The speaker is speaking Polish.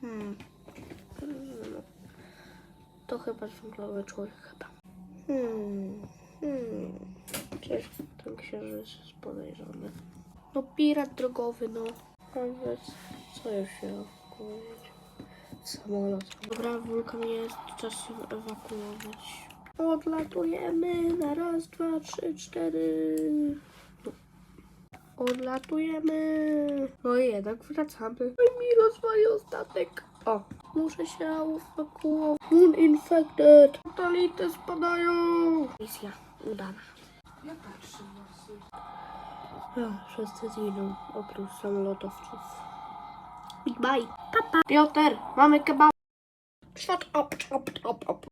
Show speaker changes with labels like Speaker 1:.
Speaker 1: Hmm. To chyba dżunglowy człowiek chyba. Hmm. Hmm. Przecież ten księżyc jest podejrzany. No pirat drogowy, no. Ale co już się ewakuować? Samolot. Dobra, wulkan jest, czas się ewakuować. Odlatujemy na raz, dwa, trzy, cztery. Odlatujemy. No i jednak wracamy. No i mi rozwali statek. O, muszę się ewakuować. Moon infected. Totality spadają. Misja udana.
Speaker 2: Ja patrzę właśnie.
Speaker 1: Ach, wszyscy zginą, oprócz samolotowców. Bye bye. Papa. Piotr, mamy kebab. Shut up, up, up, up.